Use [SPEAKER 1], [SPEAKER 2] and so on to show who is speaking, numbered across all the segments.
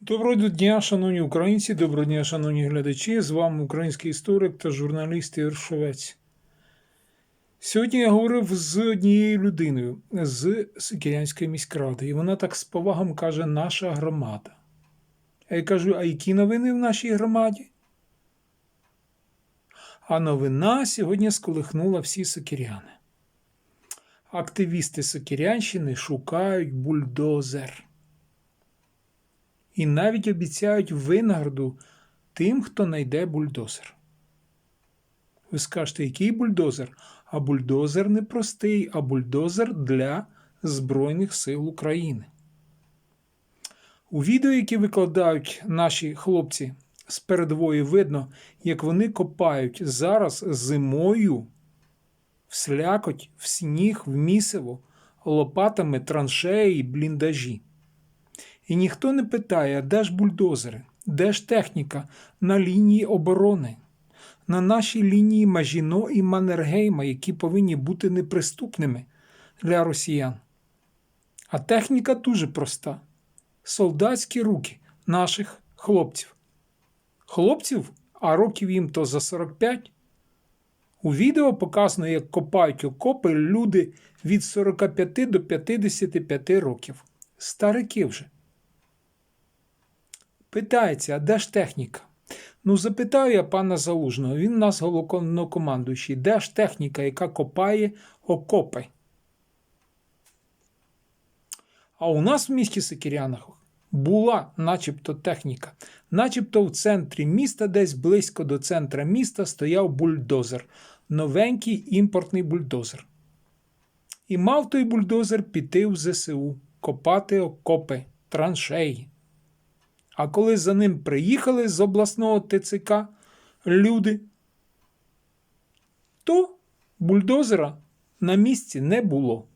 [SPEAKER 1] Доброго дня, шановні українці, доброго дня, шановні глядачі. З вами український історик та журналіст Ігор Шовець. Сьогодні я говорив з однією людиною з Сикірянської міськради, і вона так з повагом каже: наша громада. А я кажу: а які новини в нашій громаді? А новина сьогодні сколихнула всі сокиряни. Активісти Сокирянщини шукають бульдозер і навіть обіцяють винагороду тим, хто знайде бульдозер. Ви скажете, який бульдозер? А бульдозер не простий, а бульдозер для Збройних сил України. У відео, які викладають наші хлопці з передової, видно, як вони копають зараз зимою в слякоть, в сніг, в місиво, лопатами траншеї, бліндажі. І ніхто не питає, де ж бульдозери, де ж техніка на лінії оборони, на нашій лінії Мажіно і Маннергейма, які повинні бути неприступними для росіян. А техніка дуже проста: солдатські руки наших хлопців. Хлопців, а років їм то за 45. У відео показано, як копають окопи люди від 45 до 55 років. Старики вже. Питається, а де ж техніка? Ну, запитаю я пана Залужного, він у нас головнокомандуючий, де ж техніка, яка копає окопи? А у нас в місті Сикірянах була начебто техніка. Начебто в центрі міста, десь близько до центра міста, стояв бульдозер, новенький імпортний бульдозер. І мав той бульдозер піти в ЗСУ, копати окопи, траншеї. А коли за ним приїхали з обласного ТЦК люди, то бульдозера на місці не було.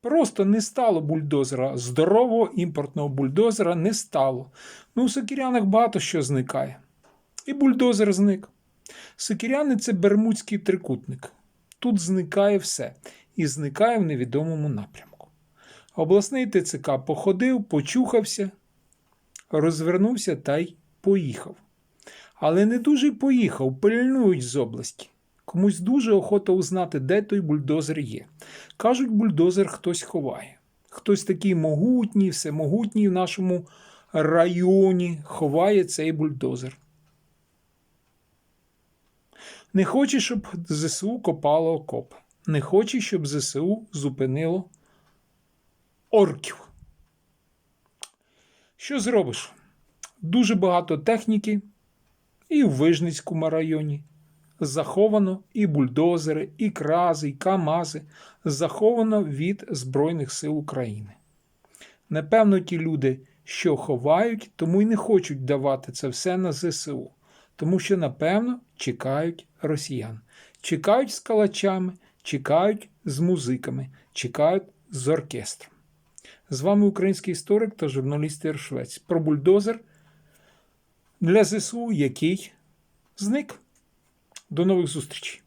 [SPEAKER 1] Просто не стало бульдозера, здорового імпортного бульдозера не стало. Ну, у Сокірянах багато що зникає. І бульдозер зник. Сокіряни це Бермудський трикутник. Тут зникає все і зникає в невідомому напрямку. Обласний ТЦК походив, почухався розвернувся та й поїхав. Але не дуже поїхав, пильнують з області. Комусь дуже охота узнати, де той бульдозер є. Кажуть, бульдозер хтось ховає. Хтось такий могутній, всемогутній в нашому районі ховає цей бульдозер. Не хоче, щоб ЗСУ копало окоп. Не хоче, щоб ЗСУ зупинило орків. Що зробиш? Дуже багато техніки, і в Вижницькому районі. Заховано і бульдозери, і крази, і Камази. Заховано від Збройних сил України. Напевно, ті люди, що ховають, тому й не хочуть давати це все на ЗСУ, тому що, напевно, чекають росіян. Чекають з калачами, чекають з музиками, чекають з оркестром. З вами український історик та журналіст Іршвець про бульдозер для ЗСУ, який зник. До нових зустрічей!